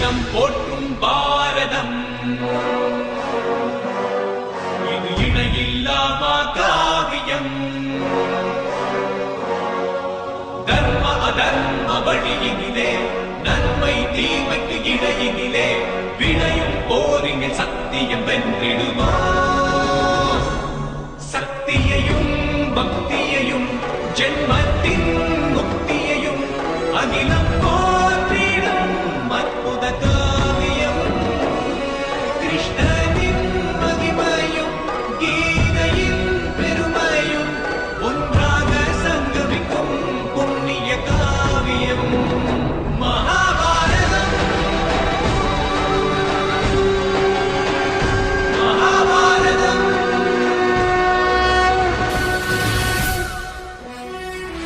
அகிலம் போற்றும் பாரதம். இது இணையில்லாமா காவியம் தர்ம அதர்ம வழியினிலே நன்மை தீமைக்கு இடையினிலே விளையும் போரினில் சத்தியம் வென்றிடுமா? சக்தியையும் பக்தியையும் ஜென்மத்தின் முக்தியையும் அகிலம் cristã.